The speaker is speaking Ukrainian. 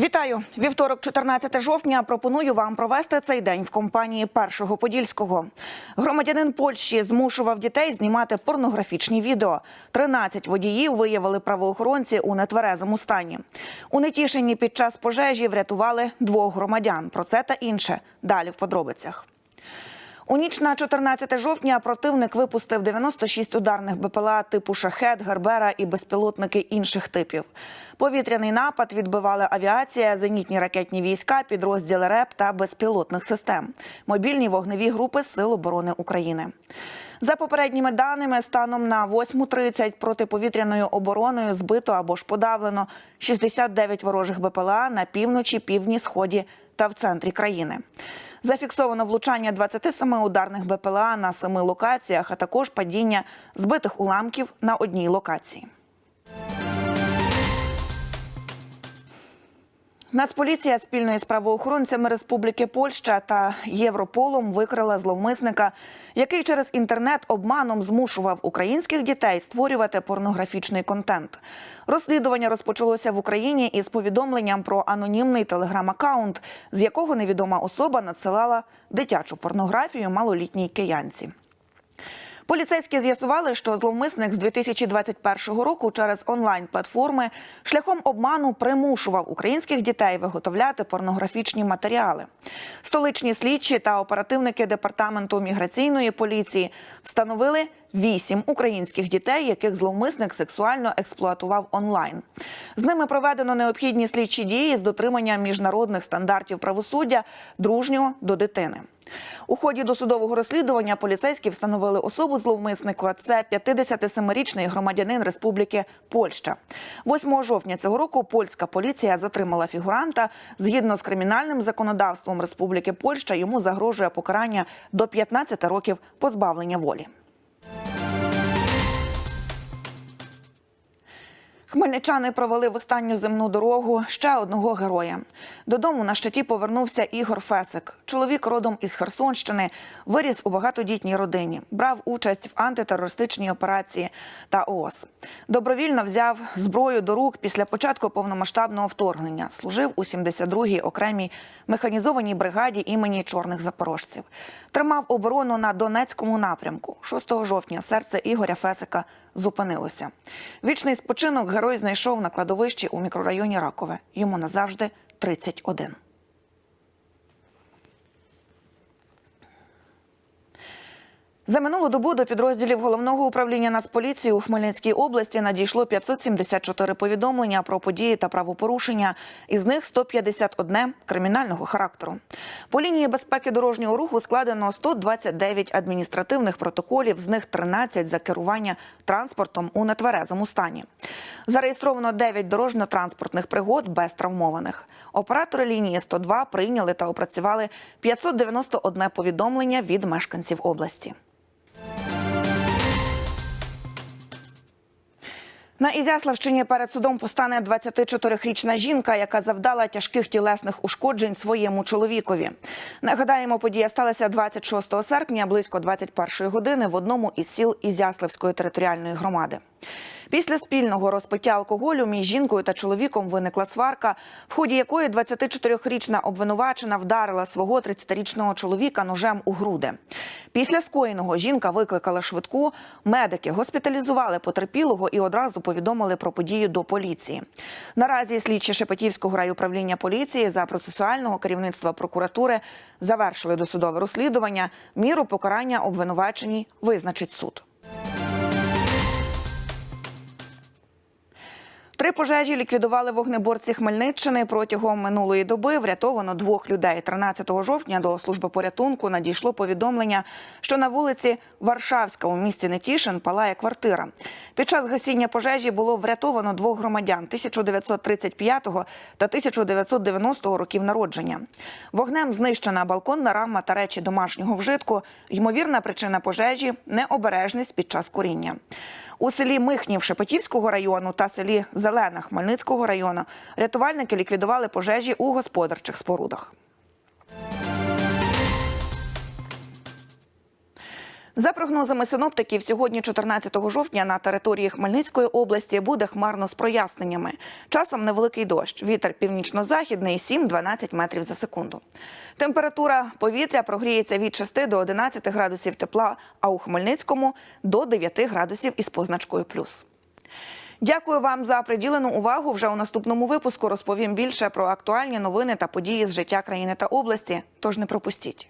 Вітаю вівторок, 14 жовтня. Пропоную вам провести цей день в компанії першого подільського. Громадянин Польщі змушував дітей знімати порнографічні відео. 13 водіїв виявили правоохоронці у нетверезому стані. У Нетішині під час пожежі врятували двох громадян. Про це та інше далі в подробицях. У ніч на 14 жовтня противник випустив 96 ударних БПЛА типу шахет, гербера і безпілотники інших типів. Повітряний напад відбивали авіація, зенітні ракетні війська, підрозділи РЕП та безпілотних систем, мобільні вогневі групи Сил оборони України. За попередніми даними, станом на 8.30 протиповітряною обороною збито або ж подавлено 69 ворожих БПЛА на півночі, півдні, сході та в центрі країни. Зафіксовано влучання 27 ударних БПЛА на семи локаціях, а також падіння збитих уламків на одній локації. Нацполіція спільно із правоохоронцями Республіки Польща та Європолом викрила зловмисника, який через інтернет обманом змушував українських дітей створювати порнографічний контент. Розслідування розпочалося в Україні із повідомленням про анонімний телеграм-аккаунт, з якого невідома особа надсилала дитячу порнографію малолітній киянці. Поліцейські з'ясували, що зловмисник з 2021 року через онлайн-платформи шляхом обману примушував українських дітей виготовляти порнографічні матеріали. Столичні слідчі та оперативники департаменту міграційної поліції встановили вісім українських дітей, яких зловмисник сексуально експлуатував онлайн. З ними проведено необхідні слідчі дії з дотриманням міжнародних стандартів правосуддя дружнього до дитини. У ході досудового розслідування поліцейські встановили особу зловмиснику. Це 57-річний громадянин Республіки Польща. 8 жовтня цього року польська поліція затримала фігуранта. Згідно з кримінальним законодавством Республіки Польща йому загрожує покарання до 15 років позбавлення волі. Хмельничани провели в останню земну дорогу ще одного героя. Додому на щиті повернувся Ігор Фесик. Чоловік родом із Херсонщини, виріс у багатодітній родині, брав участь в антитерористичній операції та ООС. Добровільно взяв зброю до рук після початку повномасштабного вторгнення. Служив у 72-й окремій механізованій бригаді імені чорних запорожців. Тримав оборону на Донецькому напрямку. 6 жовтня серце Ігоря Фесика зупинилося. Вічний спочинок герой знайшов на кладовищі у мікрорайоні Ракове. Йому назавжди 31. За минулу добу до підрозділів головного управління Нацполіції у Хмельницькій області надійшло 574 повідомлення про події та правопорушення. Із них 151 кримінального характеру. По лінії безпеки дорожнього руху складено 129 адміністративних протоколів, з них 13 за керування транспортом у нетверезому стані. Зареєстровано 9 дорожньо-транспортних пригод без травмованих. Оператори лінії 102 прийняли та опрацювали 591 повідомлення від мешканців області. На Ізяславщині перед судом постане 24-річна жінка, яка завдала тяжких тілесних ушкоджень своєму чоловікові. Нагадаємо, подія сталася 26 серпня близько 21-ї години в одному із сіл Ізяславської територіальної громади. Після спільного розпиття алкоголю між жінкою та чоловіком виникла сварка, в ході якої 24-річна обвинувачена вдарила свого 30-річного чоловіка ножем у груди. Після скоєного жінка викликала швидку. Медики госпіталізували потерпілого і одразу повідомили про подію до поліції. Наразі слідчі Шепетівського райуправління поліції за процесуального керівництва прокуратури завершили досудове розслідування. Міру покарання обвинуваченій визначить суд. Три пожежі ліквідували вогнеборці Хмельниччини протягом минулої доби. Врятовано двох людей. 13 жовтня до служби порятунку надійшло повідомлення, що на вулиці Варшавська у місті Нетішин палає квартира. Під час гасіння пожежі було врятовано двох громадян 1935 та 1990 років народження. Вогнем знищена балконна рама та речі домашнього вжитку. Ймовірна причина пожежі необережність під час куріння. У селі Михнів Шепетівського району та селі Зелена Хмельницького району рятувальники ліквідували пожежі у господарчих спорудах. За прогнозами синоптиків, сьогодні, 14 жовтня, на території Хмельницької області буде хмарно з проясненнями. Часом невеликий дощ. Вітер північно-західний 7-12 метрів за секунду. Температура повітря прогріється від 6 до 11 градусів тепла, а у Хмельницькому до 9 градусів із позначкою плюс. Дякую вам за приділену увагу. Вже у наступному випуску розповім більше про актуальні новини та події з життя країни та області. Тож не пропустіть.